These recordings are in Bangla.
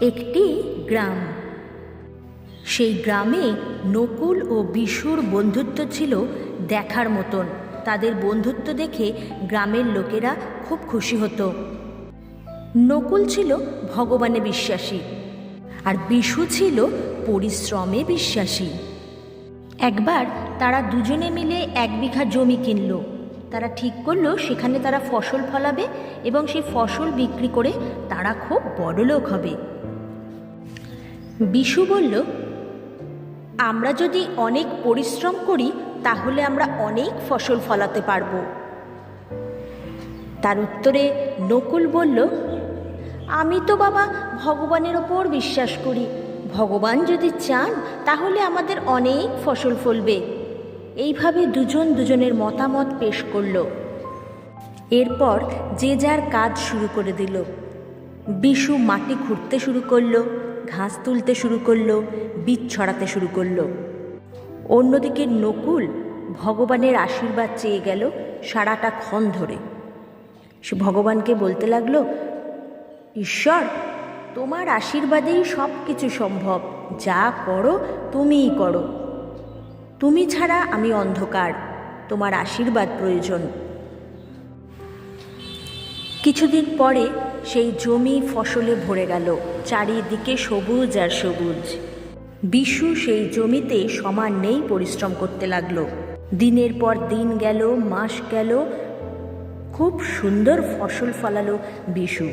একটি গ্রাম। সেই গ্রামে নকুল ও বিশুর বন্ধুত্ব ছিল দেখার মতন। তাদের বন্ধুত্ব দেখে গ্রামের লোকেরা খুব খুশি হতো। নকুল ছিল ভগবানে বিশ্বাসী আর বিশু ছিল পরিশ্রমে বিশ্বাসী। একবার তারা দুজনে মিলে এক বিঘা জমি কিনল। তারা ঠিক করল, সেখানে তারা ফসল ফলাবে এবং সেই ফসল বিক্রি করে তারা খুব বড়লোক হবে। বিশু বলল, আমরা যদি অনেক পরিশ্রম করি, তাহলে আমরা অনেক ফসল ফলাতে পারব। তার উত্তরে নকুল বলল, আমি তো বাবা ভগবানের ওপর বিশ্বাস করি। ভগবান যদি চান, তাহলে আমাদের অনেক ফসল ফলবে। এইভাবে দুজন দুজনের মতামত পেশ করল। এরপর যে যার কাজ শুরু করে দিল। বিশু মাটি খুঁড়তে শুরু করল, ঘাস তুলতে শুরু করল, বীজ ছড়াতে শুরু করল। অন্যদিকে নকুল ভগবানের আশীর্বাদ চেয়ে গেল সারাটা ক্ষণ ধরে। সে ভগবানকে বলতে লাগল, ঈশ্বর, তোমার আশীর্বাদেই সব কিছু সম্ভব। যা করো, তুমিই করো। তুমি ছাড়া আমি অন্ধকার, তোমার আশীর্বাদ প্রয়োজন। কিছুদিন পরে সেই জমি ফসলে ভরে গেল, চারিদিকে সবুজ আর সবুজ। বিশু সেই জমিতে সমান নেই পরিশ্রম করতে লাগল। দিনের পর দিন গেল, মাস গেল, খুব সুন্দর ফসল ফলালো বিশু।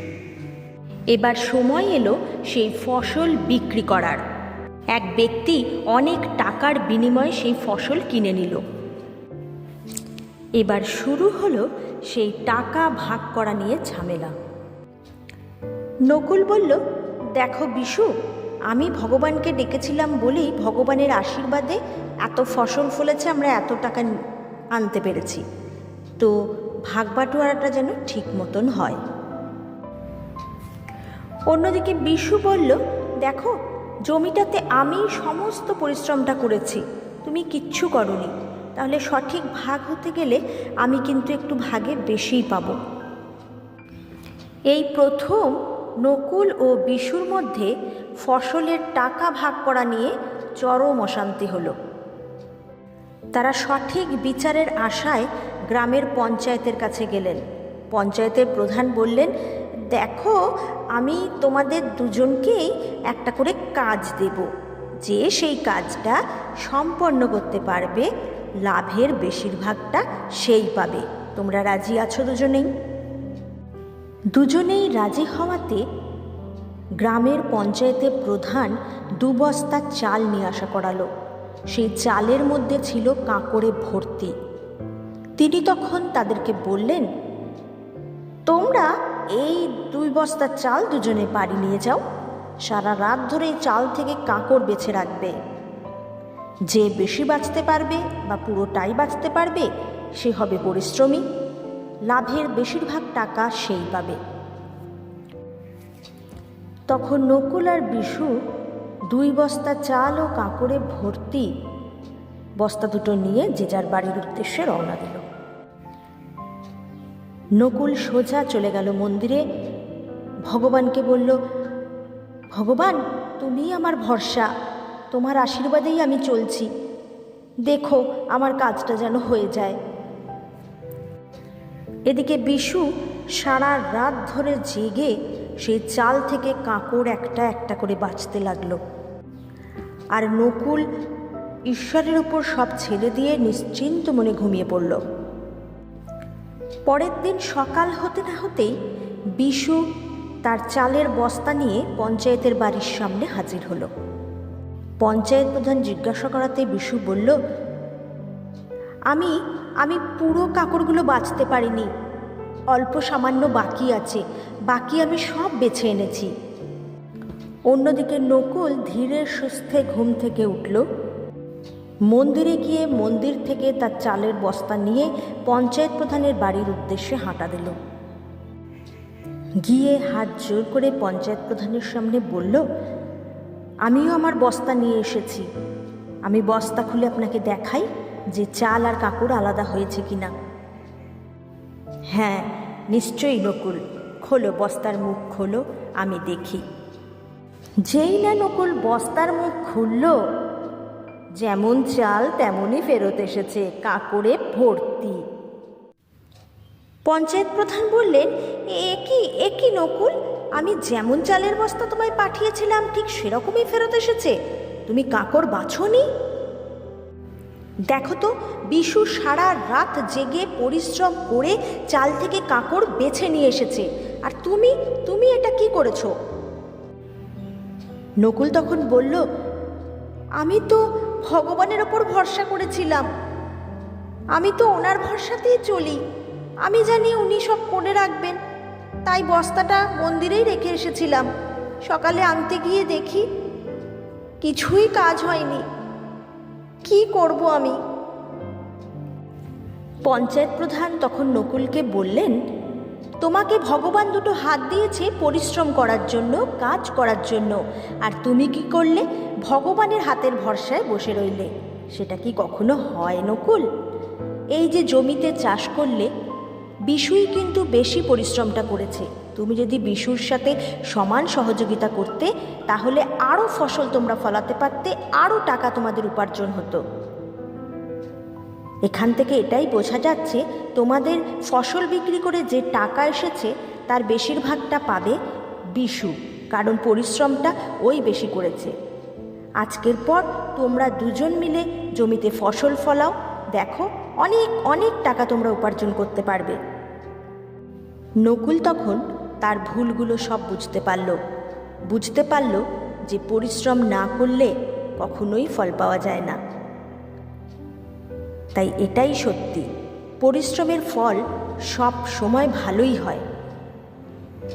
এবার সময় এলো সেই ফসল বিক্রি করার। এক ব্যক্তি অনেক টাকার বিনিময়ে সেই ফসল কিনে নিল। এবার শুরু হলো সেই টাকা ভাগ করা নিয়ে ঝামেলা। নকুল বলল, দেখো বিশু, আমি ভগবানকে ডেকেছিলাম বলেই ভগবানের আশীর্বাদে এত ফসল ফলেছে, আমরা এত টাকা আনতে পেরেছি। তো ভাগ বাটোয়ারাটা যেন ঠিক মতন হয়। অন্যদিকে বিশু বলল, দেখো জমিটাতে আমি সমস্ত পরিশ্রমটা করেছি। তুমি কিচ্ছু করনি। তাহলে সঠিক ভাগ হতে গেলে আমি কিন্তু একটু ভাগে বেশিই পাব। এই প্রথম নকুল ও বিশুর মধ্যে ফসলের টাকা ভাগ করা নিয়ে চরম অশান্তি হলো। তারা সঠিক বিচারের আশায় গ্রামের পঞ্চায়েতের কাছে গেলেন। পঞ্চায়েতের প্রধান বললেন দেখো, আমি তোমাদের দুজনকেই একটা করে কাজ দেব। যে সেই কাজটা সম্পন্ন করতে পারবে, লাভের বেশিরভাগটা সেই পাবে। তোমরা রাজি আছো দুজনেই? দুজনেই রাজি হওয়াতে গ্রামের পঞ্চায়েতের প্রধান দু বস্তা চাল নিয়ে আসা করালো। সেই চালের মধ্যে ছিল কাঁকড়ে ভর্তি। তিনি তখন তাদেরকে বললেন, তোমরা এই দুই বস্তা চাল দুজনে বাড়ি নিয়ে যাও। সারা রাত ধরে এই চাল থেকে কাঁকড় বেছে রাখবে। যে বেশি বাঁচতে পারবে বা পুরোটাই বাঁচতে পারবে, সে হবে পরিশ্রমী। লাভের বেশিরভাগ টাকা সেই পাবে। তখন নকুল আর বিশু দুই বস্তা চাল ও কাঁকড়ে ভর্তি বস্তা দুটো নিয়ে যে যার বাড়ির উদ্দেশ্যে রওনা দিল। নকুল সোজা চলে গেল মন্দিরে। ভগবানকে বলল, ভগবান তুমি আমার ভরসা। তোমার আশীর্বাদেই আমি চলছি। দেখো আমার কাজটা যেন হয়ে যায়। এদিকে বিশু সারা রাত ধরে জেগে সেই চাল থেকে কাঁকড় একটা একটা করে বাঁচতে লাগল। আর নকুল ঈশ্বরের উপর সব ছেড়ে দিয়ে নিশ্চিন্ত মনে ঘুমিয়ে পড়ল। পরের দিন সকাল হতে না হতেই বিশু তার চালের বস্তা নিয়ে পঞ্চায়েতের বাড়ির সামনে হাজির হলো। পঞ্চায়েত প্রধান জিজ্ঞাসা করাতে বিশু বলল, আমি আমি পুরো কাকড়গুলো বাঁচতে পারিনি। অল্প সামান্য বাকি আছে, বাকি আমি সব বেছে এনেছি। অন্যদিকে নকুল ধীরে সুস্থে ঘুম থেকে উঠল। মন্দিরে গিয়ে মন্দির থেকে তার চালের বস্তা নিয়ে পঞ্চায়েত প্রধানের বাড়ির উদ্দেশ্যে হাঁটা দিল। গিয়ে হাত জোর করে পঞ্চায়েত প্রধানের সামনে বলল, আমিও আমার বস্তা নিয়ে এসেছি। আমি বস্তা খুলে আপনাকে দেখাই যে চাল আর কাপড় আলাদা হয়েছে কিনা। হ্যাঁ নিশ্চয়ই নকুল। খোলো, বস্তার মুখ খোলো, আমি দেখি। যেই না নকুল, বস্তার মুখ খুলল যেমন চাল তেমনই ফেরত এসেছে, কাকড়ে ভর্তি। পঞ্চায়েত প্রধান বললেন একই এ নকুল? আমি যেমন চালের বস্তা তোমায় পাঠিয়েছিলাম, ঠিক সেরকমই ফেরত এসেছে। তুমি কাকড় বাছোনি? দেখো তো, বিশু সারা রাত জেগে পরিশ্রম করে চাল থেকে কাকড় বেছে নিয়ে এসেছে। আর তুমি তুমি এটা কি করেছ? নকুল তখন বলল, আমি তো ভগবানের ওপর ভরসা করেছিলাম। আমি তো ওনার ভরসাতেই চলি। আমি জানি উনি সব করে রাখবেন। তাই বস্তাটা মন্দিরেই রেখে এসেছিলাম। সকালে আনতে গিয়ে দেখি কিছুই কাজ হয়নি। কি করব আমি? পঞ্চায়েত প্রধান তখন নকুলকে বললেন তোমাকে ভগবান দুটো হাত দিয়েছে পরিশ্রম করার জন্য, কাজ করার জন্য। আর তুমি কি করলে? ভগবানের হাতের ভরসায় বসে রইলে। সেটা কি কখনো হয়, নকুল? এই যে জমিতে চাষ করলে বিশুই কিন্তু বেশি পরিশ্রমটা করেছে। তুমি যদি বিশুর সাথে সমান সহযোগিতা করতে, তাহলে আরও ফসল তোমরা ফলাতে পারতে, আরও টাকা তোমাদের উপার্জন হতো। এখান থেকে এটাই বোঝা যাচ্ছে তোমাদের ফসল বিক্রি করে যে টাকা এসেছে, তার বেশিরভাগটা পাবে বিশু, কারণ পরিশ্রমটা ওই বেশি করেছে। আজকের পর তোমরা দুজন মিলে জমিতে ফসল ফলাও, দেখো অনেক অনেক টাকা তোমরা উপার্জন করতে পারবে। নকুল তখন তার ভুলগুলো সব বুঝতে পারল। বুঝতে পারল যে পরিশ্রম না করলে কখনোই ফল পাওয়া যায় না। তাই এটাই সত্যি। পরিশ্রমের ফল সব সময় ভালোই হয়।